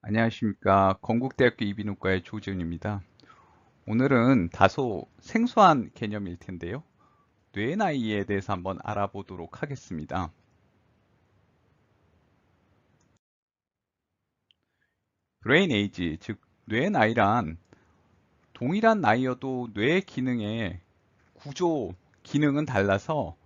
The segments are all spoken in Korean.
안녕하십니까. 건국대학교 이비인후과의 조지훈입니다. 오늘은 다소 생소한 개념일 텐데요. 뇌 나이에 대해서 한번 알아보도록 하겠습니다. 브레인 에이지, 즉뇌 나이란 동일한 나이여도 뇌 기능의 구조, 기능은 달라서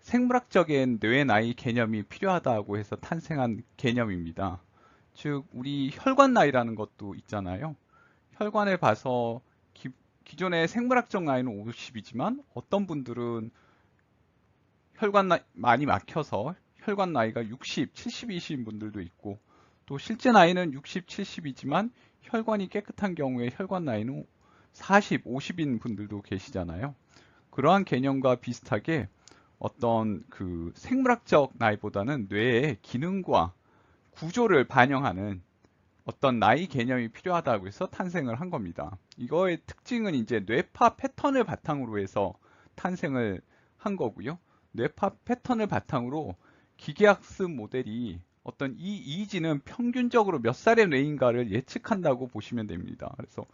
생물학적인 뇌 나이 개념이 필요하다고 해서 탄생한 개념입니다. 즉 우리 혈관 나이라는 것도 있잖아요. 혈관을 봐서 기, 기존의 생물학적 나이는 50이지만 어떤 분들은 혈관 나이 많이 막혀서 혈관 나이가 60, 70이신 분들도 있고 또 실제 나이는 60, 70이지만 혈관이 깨끗한 경우에 혈관 나이는 40, 50인 분들도 계시잖아요. 그러한 개념과 비슷하게 어떤 그 생물학적 나이보다는 뇌의 기능과 구조를 반영하는 어떤 나이 개념이 필요하다고 해서 탄생을 한 겁니다. 이거의 특징은 이제 뇌파 패턴을 바탕으로 해서 탄생을 한 거고요. 뇌파 패턴을 바탕으로 기계학습 모델이 어떤 이 이지는 평균적으로 몇 살의 뇌인가를 예측한다고 보시면 됩니다. 그래서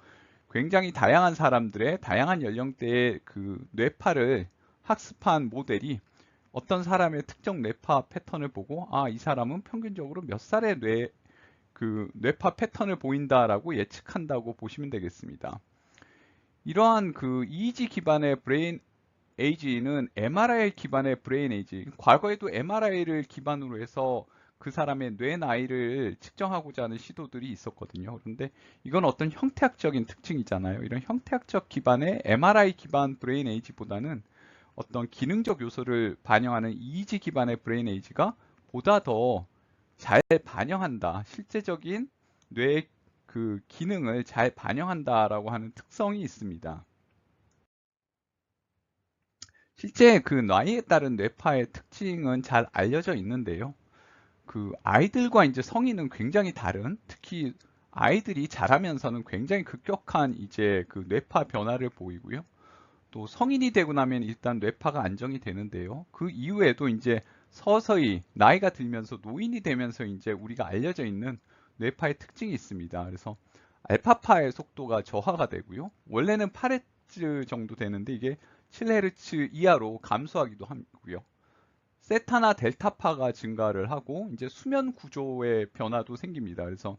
굉장히 다양한 사람들의 다양한 연령대의 그 뇌파를 학습한 모델이 어떤 사람의 특정 뇌파 패턴을 보고 아 이 사람은 평균적으로 몇 살의 뇌 그 뇌파 패턴을 보인다라고 예측한다고 보시면 되겠습니다. 이러한 그 EEG 기반의 브레인 에이지는 MRI 기반의 브레인 에이지 과거에도 MRI를 기반으로 해서 그 사람의 뇌 나이를 측정하고자 하는 시도들이 있었거든요. 그런데 이건 어떤 형태학적인 특징이잖아요. 이런 형태학적 기반의 MRI 기반 브레인 에이지보다는 어떤 기능적 요소를 반영하는 이지 기반의 브레인 에이지가 보다 더 잘 반영한다. 실제적인 뇌의 그 기능을 잘 반영한다라고 하는 특성이 있습니다. 실제 그 나이에 따른 뇌파의 특징은 잘 알려져 있는데요. 그 아이들과 이제 성인은 굉장히 다른, 특히 아이들이 자라면서는 굉장히 급격한 이제 그 뇌파 변화를 보이고요. 또 성인이 되고 나면 일단 뇌파가 안정이 되는데요. 그 이후에도 이제 서서히 나이가 들면서 노인이 되면서 이제 우리가 알려져 있는 뇌파의 특징이 있습니다. 그래서 알파파의 속도가 저하가 되고요. 원래는 8Hz 정도 되는데 이게 7Hz 이하로 감소하기도 하고요. 세타나 델타파가 증가를 하고 이제 수면 구조의 변화도 생깁니다. 그래서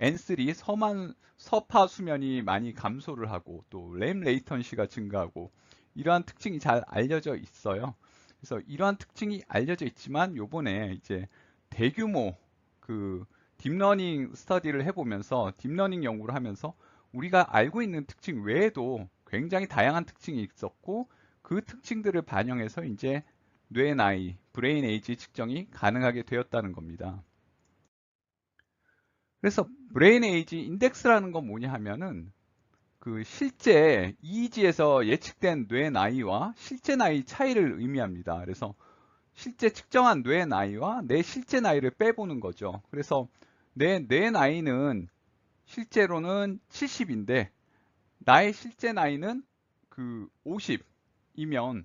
N3 서만, 서파 수면이 많이 감소를 하고 또 램 레이턴시가 증가하고 이러한 특징이 잘 알려져 있어요. 그래서 이러한 특징이 알려져 있지만 요번에 이제 대규모 그 딥러닝 스터디를 해보면서 딥러닝 연구를 하면서 우리가 알고 있는 특징 외에도 굉장히 다양한 특징이 있었고 그 특징들을 반영해서 이제 뇌 나이, 브레인 에이지 측정이 가능하게 되었다는 겁니다. 그래서 브레인 에이지 인덱스라는 건 뭐냐 하면은 그 실제 EEG에서 예측된 뇌 나이와 실제 나이 차이를 의미합니다. 그래서 실제 측정한 뇌 나이와 내 실제 나이를 빼보는 거죠. 그래서 내 뇌 나이는 실제로는 70인데 나의 실제 나이는 그 50이면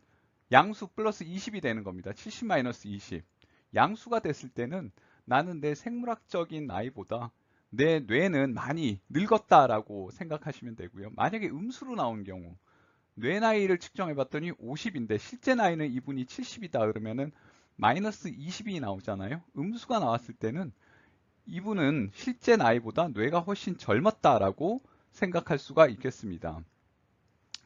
양수 플러스 20이 되는 겁니다. 70 마이너스 20. 양수가 됐을 때는 나는 내 생물학적인 나이보다 내 뇌는 많이 늙었다라고 생각하시면 되고요. 만약에 음수로 나온 경우 뇌 나이를 측정해 봤더니 50인데 실제 나이는 이분이 70이다 그러면은 마이너스 20이 나오잖아요. 음수가 나왔을 때는 이분은 실제 나이보다 뇌가 훨씬 젊었다라고 생각할 수가 있겠습니다.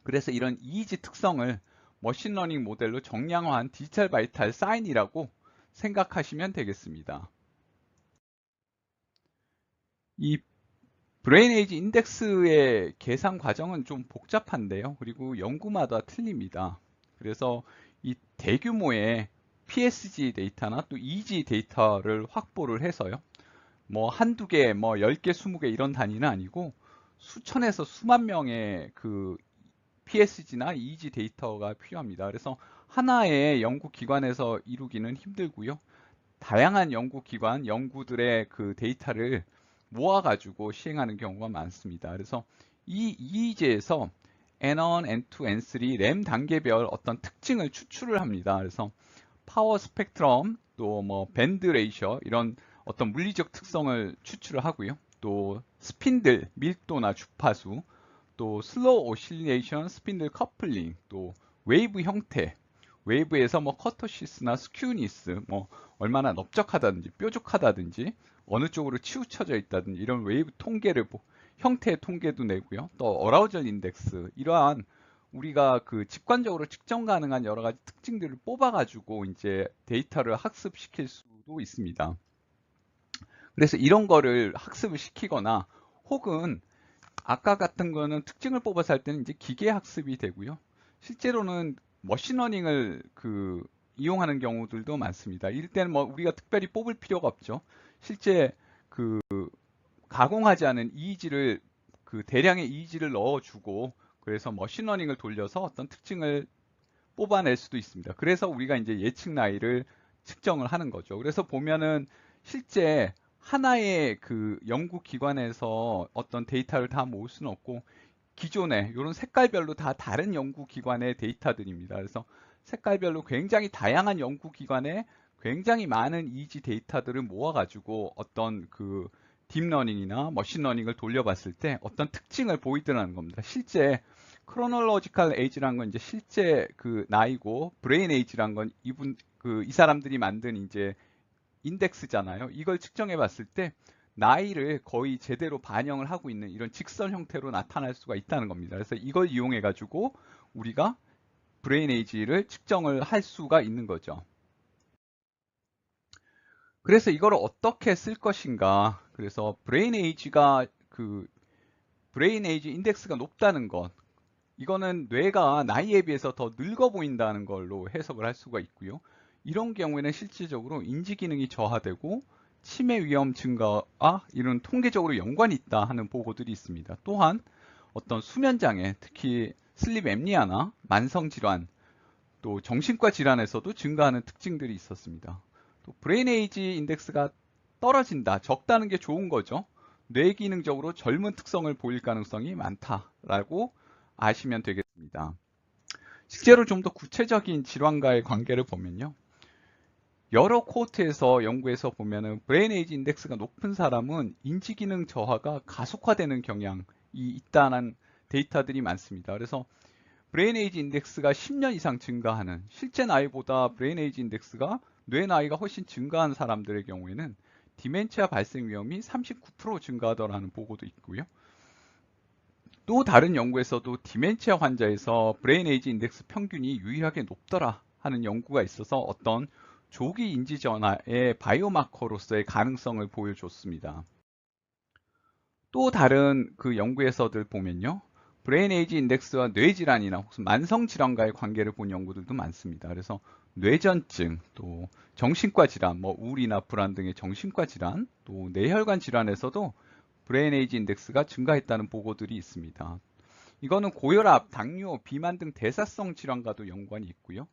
그래서 이런 이지 특성을 머신러닝 모델로 정량화한 디지털 바이탈 사인이라고 생각하시면 되겠습니다. 이 브레인 에이지 인덱스의 계산 과정은 좀 복잡한데요. 그리고 연구마다 틀립니다. 그래서 이 대규모의 PSG 데이터나 또 EG 데이터를 확보를 해서요. 뭐 한두 개, 뭐 10개, 20개 이런 단위는 아니고 수천에서 수만 명의 그 PSG나 EG 데이터가 필요합니다. 그래서 하나의 연구기관에서 이루기는 힘들고요. 다양한 연구기관, 연구들의 그 데이터를 모아가지고 시행하는 경우가 많습니다. 그래서 이 EEG에서 N1, N2, N3 램 단계별 어떤 특징을 추출을 합니다. 그래서 파워 스펙트럼 또 뭐 밴드 레이셔 이런 어떤 물리적 특성을 추출을 하고요. 또 스핀들 밀도나 주파수, 또 슬로우 오실레이션 스핀들 커플링, 또 웨이브 형태, 웨이브에서 뭐 커터시스나 스큐니스, 뭐 얼마나 넓적하다든지 뾰족하다든지 어느 쪽으로 치우쳐져 있다든지 이런 웨이브 통계를 형태의 통계도 내고요. 또 어라우절 인덱스 이러한 우리가 그 직관적으로 측정 가능한 여러 가지 특징들을 뽑아가지고 이제 데이터를 학습시킬 수도 있습니다. 그래서 이런 거를 학습을 시키거나 혹은 아까 같은 거는 특징을 뽑아서 할 때는 이제 기계 학습이 되고요. 실제로는 머신러닝을 그 이용하는 경우들도 많습니다. 때는 뭐 우리가 특별히 뽑을 필요가 없죠. 실제 그 가공하지 않은 이의지를 그 대량의 이의지를 넣어주고 그래서 머신러닝을 돌려서 어떤 특징을 뽑아낼 수도 있습니다. 그래서 우리가 이제 예측 나이를 측정을 하는 거죠. 그래서 보면은 실제 하나의 그 연구기관에서 어떤 데이터를 다 모을 수는 없고 기존에 이런 색깔별로 다 다른 연구기관의 데이터들입니다. 그래서 색깔별로 굉장히 다양한 연구기관에 굉장히 많은 이지 데이터들을 모아가지고 어떤 그 딥러닝이나 머신러닝을 돌려봤을 때 어떤 특징을 보이더라는 겁니다. 실제 크로놀로지컬 에이지란 건 이제 실제 그 나이고 브레인 에이지란 건 이분 그 이 사람들이 만든 이제 인덱스잖아요. 이걸 측정해 봤을 때 나이를 거의 제대로 반영을 하고 있는 이런 직선 형태로 나타날 수가 있다는 겁니다. 그래서 이걸 이용해 가지고 우리가 브레인 에이지를 측정을 할 수가 있는 거죠. 그래서 이걸 어떻게 쓸 것인가? 그래서 브레인 에이지가 그 브레인 에이지 인덱스가 높다는 것 이거는 뇌가 나이에 비해서 더 늙어 보인다는 걸로 해석을 할 수가 있고요. 이런 경우에는 실질적으로 인지 기능이 저하되고 치매 위험 증가와 이런 통계적으로 연관이 있다 하는 보고들이 있습니다. 또한 어떤 수면 장애, 특히 슬립 앱니아나 만성 질환, 또 정신과 질환에서도 증가하는 특징들이 있었습니다. 또 브레인 에이지 인덱스가 떨어진다, 적다는 게 좋은 거죠. 뇌 기능적으로 젊은 특성을 보일 가능성이 많다라고 아시면 되겠습니다. 실제로 좀 더 구체적인 질환과의 관계를 보면요. 여러 코트에서 연구에서 보면은 브레인 에이지 인덱스가 높은 사람은 인지 기능 저하가 가속화되는 경향이 있다는 데이터들이 많습니다. 그래서 브레인 에이지 인덱스가 10년 이상 증가하는 실제 나이보다 브레인 에이지 인덱스가 뇌 나이가 훨씬 증가한 사람들의 경우에는 디멘치아 발생 위험이 39% 증가하더라는 보고도 있고요. 또 다른 연구에서도 디멘치아 환자에서 브레인 에이지 인덱스 평균이 유의하게 높더라 하는 연구가 있어서 어떤 조기 인지 전화의 바이오마커로서의 가능성을 보여줬습니다. 또 다른 그 연구에서들 보면요. 브레인 에이지 인덱스와 뇌질환이나 혹은 만성 질환과의 관계를 본 연구들도 많습니다. 그래서 뇌전증, 또 정신과 질환, 뭐 우울이나 불안 등의 정신과 질환, 또 뇌혈관 질환에서도 브레인 에이지 인덱스가 증가했다는 보고들이 있습니다. 이거는 고혈압, 당뇨, 비만 등 대사성 질환과도 연관이 있고요.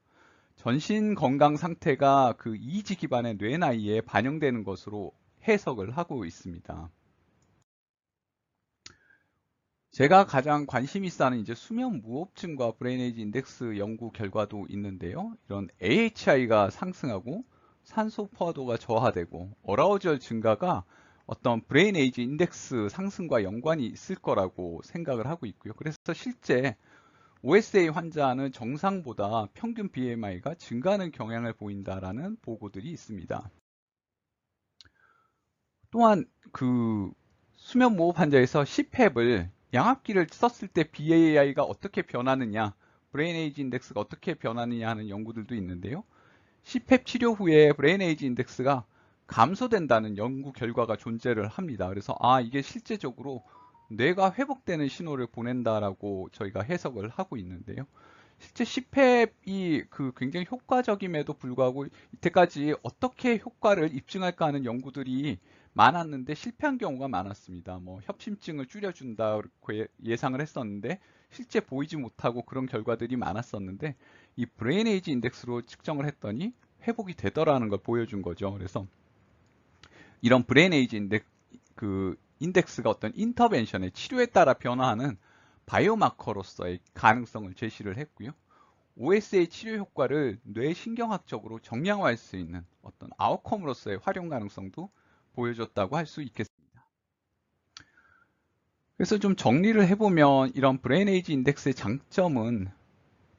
전신 건강 상태가 그 이지 기반의 뇌 나이에 반영되는 것으로 해석을 하고 있습니다. 제가 가장 관심 있어 하는 이제 수면 무호흡증과 브레인 에이지 인덱스 연구 결과도 있는데요. 이런 AHI가 상승하고 산소 포화도가 저하되고 어라우절 증가가 어떤 브레인 에이지 인덱스 상승과 연관이 있을 거라고 생각을 하고 있고요. 그래서 실제 OSA 환자는 정상보다 평균 BMI가 증가하는 경향을 보인다라는 보고들이 있습니다. 또한 그 수면 무호흡 환자에서 CPAP을 양압기를 썼을 때 BAI가 어떻게 변하느냐, 브레인 에이지 인덱스가 어떻게 변하느냐 하는 연구들도 있는데요. CPAP 치료 후에 브레인 에이지 인덱스가 감소된다는 연구 결과가 존재를 합니다. 그래서 아 이게 실제적으로 뇌가 회복되는 신호를 보낸다라고 저희가 해석을 하고 있는데요. 실제 CPAP이 그 굉장히 효과적임에도 불구하고 이때까지 어떻게 효과를 입증할까 하는 연구들이 많았는데 실패한 경우가 많았습니다. 뭐 협심증을 줄여준다고 예상을 했었는데 실제 보이지 못하고 그런 결과들이 많았었는데 이 브레인 에이지 인덱스로 측정을 했더니 회복이 되더라는 걸 보여준 거죠. 그래서 이런 브레인 에이지 인덱 그 인덱스가 어떤 인터벤션의 치료에 따라 변화하는 바이오마커로서의 가능성을 제시를 했고요. OSA 치료 효과를 뇌신경학적으로 정량화할 수 있는 어떤 아웃컴으로서의 활용 가능성도 보여줬다고 할 수 있겠습니다. 그래서 좀 정리를 해보면 이런 브레인 에이지 인덱스의 장점은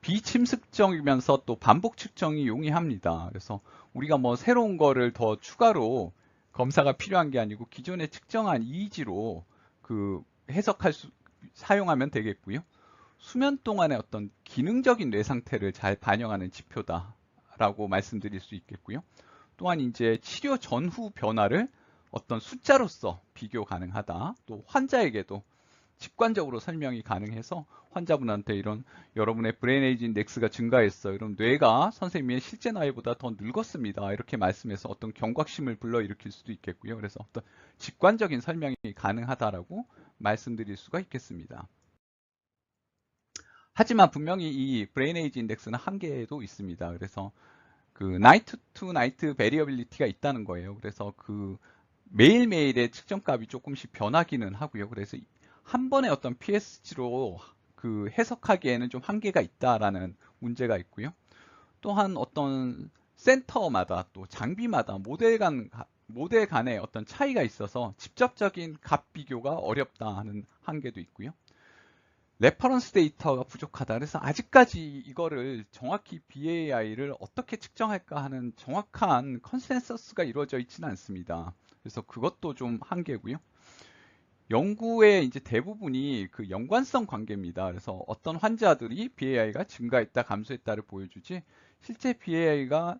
비침습적이면서 또 반복 측정이 용이합니다. 그래서 우리가 뭐 새로운 거를 더 추가로 검사가 필요한 게 아니고 기존에 측정한 EEG로 그 해석할 수, 사용하면 되겠고요. 수면 동안의 어떤 기능적인 뇌 상태를 잘 반영하는 지표다라고 말씀드릴 수 있겠고요. 또한 이제 치료 전후 변화를 어떤 숫자로서 비교 가능하다. 또 환자에게도 직관적으로 설명이 가능해서 환자분한테 이런 여러분의 브레인 에이지 인덱스가 증가했어요. 이런 뇌가 선생님의 실제 나이보다 더 늙었습니다. 이렇게 말씀해서 어떤 경각심을 불러일으킬 수도 있겠고요. 그래서 어떤 직관적인 설명이 가능하다라고 말씀드릴 수가 있겠습니다. 하지만 분명히 이 브레인 에이지 인덱스는 한계도 있습니다. 그래서 그 나이트 투 나이트 베리어빌리티가 있다는 거예요. 그래서 그 매일매일의 측정값이 조금씩 변하기는 하고요. 그래서 한 번의 어떤 PSG로 그 해석하기에는 좀 한계가 있다라는 문제가 있고요. 또한 어떤 센터마다 또 장비마다 모델 간 모델 간의 어떤 차이가 있어서 직접적인 값 비교가 어렵다 하는 한계도 있고요. 레퍼런스 데이터가 부족하다. 그래서 아직까지 이거를 정확히 BAI를 어떻게 측정할까 하는 정확한 컨센서스가 이루어져 있지는 않습니다. 그래서 그것도 좀 한계고요. 연구의 이제 대부분이 그 연관성 관계입니다. 그래서 어떤 환자들이 BAI가 증가했다, 감소했다를 보여주지 실제 BAI가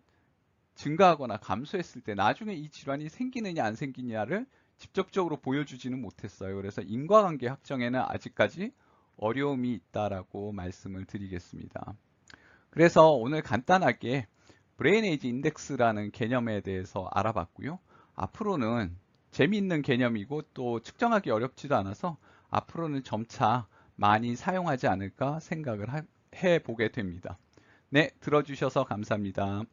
증가하거나 감소했을 때 나중에 이 질환이 생기느냐 안 생기냐를 직접적으로 보여주지는 못했어요. 그래서 인과관계 확정에는 아직까지 어려움이 있다라고 말씀을 드리겠습니다. 그래서 오늘 간단하게 브레인 에이지 인덱스라는 개념에 대해서 알아봤고요. 앞으로는 재미있는 개념이고 또 측정하기 어렵지도 않아서 앞으로는 점차 많이 사용하지 않을까 생각을 해 보게 됩니다. 네, 들어주셔서 감사합니다.